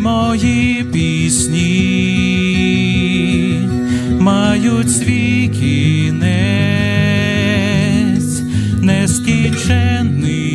мої пісні мають свій кінець нескінчений.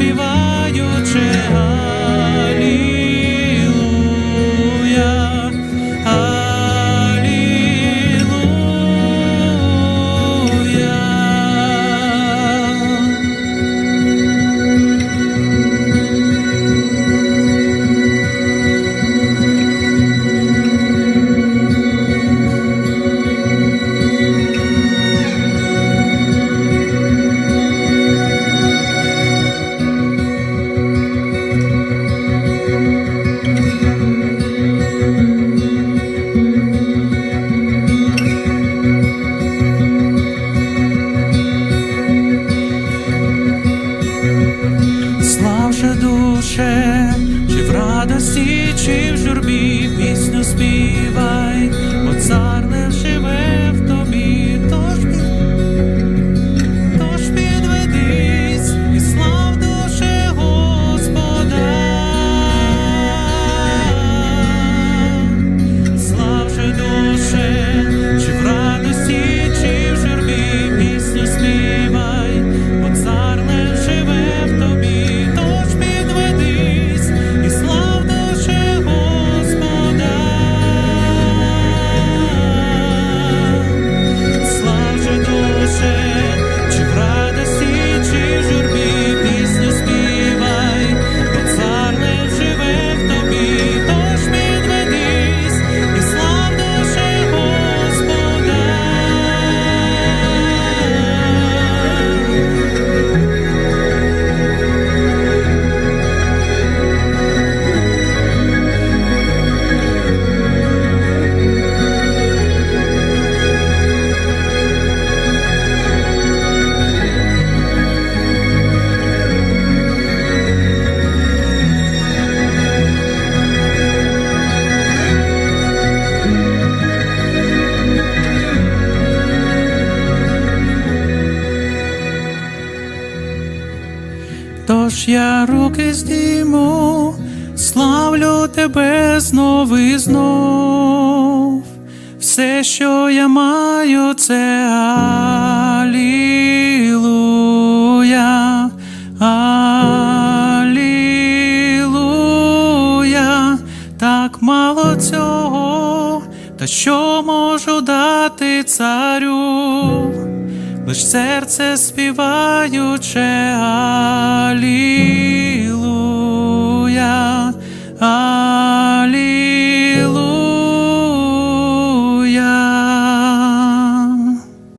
me by. очі в журбі пісню спів. я руки здійму, славлю тебе знов і знов, все, що я маю, це Алілуя, Алілуя, так мало цього, та що можу дати царю лиш серце співаюче алі.